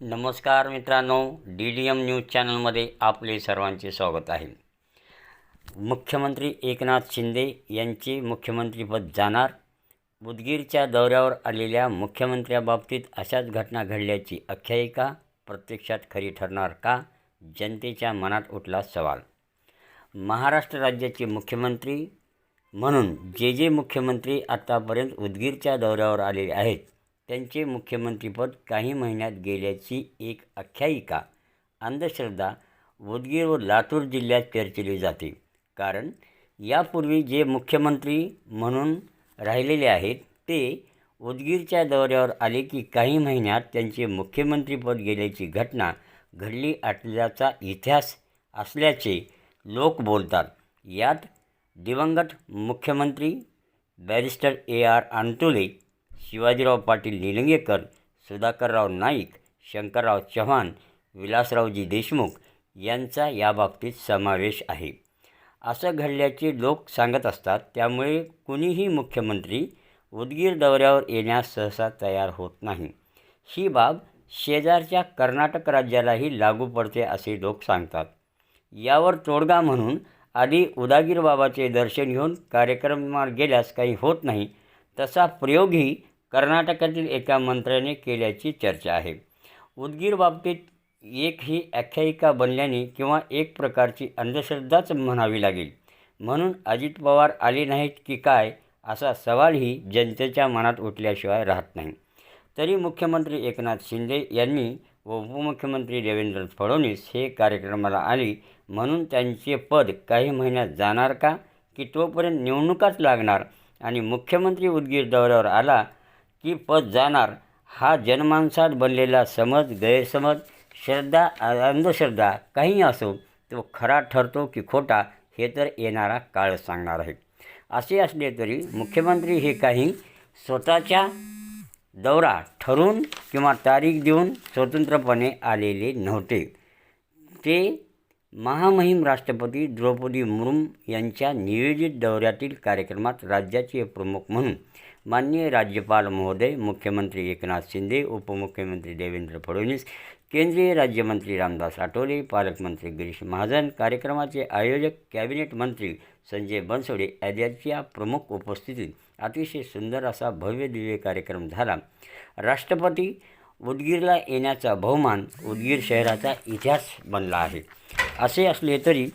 नमस्कार मित्रांनो D D M news चॅनलमध्ये आपले सर्वांचे स्वागत आहे. मुख्यमंत्री एकनाथ शिंदे यांचे मुख्यमंत्रीपद जाणार. उदगीरच्या दौऱ्यावर आलेल्या मुख्यमंत्र्याबाबतीत अशाच घटना घडल्याची आख्यायिका प्रत्यक्षात खरी ठरणार का? जनतेच्या मनात उठला सवाल. महाराष्ट्र राज्याचे मुख्यमंत्री म्हणून जे जे मुख्यमंत्री आत्तापर्यंत उदगीरच्या दौऱ्यावर आलेले आहेत त्यांचे मुख्यमंत्रीपद काही महिन्यात गेल्याची एक आख्यायिका अंधश्रद्धा उदगीर व लातूर जिल्ह्यात चर्चिली जाते. कारण यापूर्वी जे मुख्यमंत्री म्हणून राहिलेले आहेत ते उदगीरच्या दौऱ्यावर आले की काही महिन्यात त्यांचे मुख्यमंत्रीपद गेल्याची घटना घडली असल्याचा इतिहास असल्याचे लोक बोलतात. यात दिवंगत मुख्यमंत्री barrister A R Antulay Shivajirao Patil Nilangekar Sudhakarrao Naik Shankarrao Chavan Vilasraoji Deshmukh यांचा याबाबतीत समावेश आहे. असं घडल्याचे लोक सांगत असतात त्यामुळे कुणीही मुख्यमंत्री उदगीर दौऱ्यावर येण्यास सहसा तयार होत नाही. ही बाब शेजारच्या कर्नाटक राज्यालाही लागू पडते असे लोक सांगतात. यावर तोडगा म्हणून आधी उदागीर बाबाचे दर्शन घेऊन कार्यक्रमावर गेल्यास काही होत नाही तसा प्रयोगही कर्नाटकातील एका मंत्र्याने केल्याची चर्चा आहे. उदगीर बाबतीत एक ही आख्यायिका बनल्याने किंवा एक प्रकारची अंधश्रद्धाच म्हणावी लागेल. म्हणून अजित पवार आले नाहीत की काय असा सवालही जनतेच्या मनात उठल्याशिवाय राहत नाही. तरी मुख्यमंत्री एकनाथ शिंदे यांनी व उपमुख्यमंत्री देवेंद्र फडणवीस हे कार्यक्रमाला आले म्हणून त्यांचे पद काही महिन्यात जाणार का? की तोपर्यंत निवडणुकाच लागणार? आणि मुख्यमंत्री उदगीर दौऱ्यावर आला की पद जाणार हा जनमानसात बनलेला समज गैरसमज श्रद्धा अंधश्रद्धा काही असो तो खरा ठरतो की खोटा हे तर येणारा काळ सांगणार आहे. असे असले तरी मुख्यमंत्री हे काही स्वतःच्या दौरा ठरवून किंवा तारीख देऊन स्वतंत्रपणे आलेले नव्हते. ते महामहिम राष्ट्रपती द्रौपदी मुर्मू यांच्या नियोजित दौऱ्यातील कार्यक्रमात राज्याचे प्रमुख म्हणून माननीय राज्यपाल महोदय मुख्यमंत्री एकनाथ शिंदे उपमुख्यमंत्री देवेंद्र फडणवीस केंद्रीय राज्यमंत्री रामदास आठवले पालकमंत्री गिरीश महाजन कार्यक्रमाचे आयोजक कॅबिनेट मंत्री संजय बनसोडे आदींच्या प्रमुख उपस्थितीत अतिशय सुंदर असा भव्य दिव्य कार्यक्रम झाला. राष्ट्रपती उदगीरला येण्याचा बहुमान उदगीर शहराचा इतिहास बनला आहे. असे असले तरी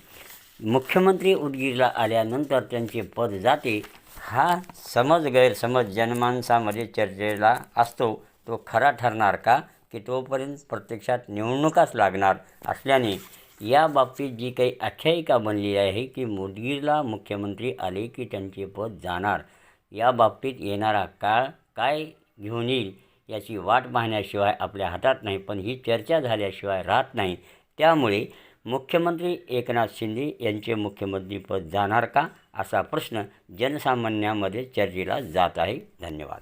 मुख्यमंत्री उदगीरला आल्यानंतर त्यांचे पद जाते हा समज गैरसमज जनमानसामध्ये चर्चेला असतो तो खरा ठरणार का की तोपर्यंत प्रत्यक्षात निवडणुकाच लागणार असल्याने? या बाबतीत जी काही आख्यायिका बनली आहे की मुदगीरला मुख्यमंत्री आले की त्यांचे पद जाणार. या बाबतीत येणारा काळ काय घेऊन येईल याची वाट पाहण्याशिवाय आपल्या हातात नाही पण ही चर्चा झाल्याशिवाय राहत नाही. त्यामुळे मुख्यमंत्री एकनाथ शिंदे यांचे मुख्यमंत्रीपद जाणार का? असा प्रश्न जनसामान्यामध्ये चर्चेला जात आहे. धन्यवाद.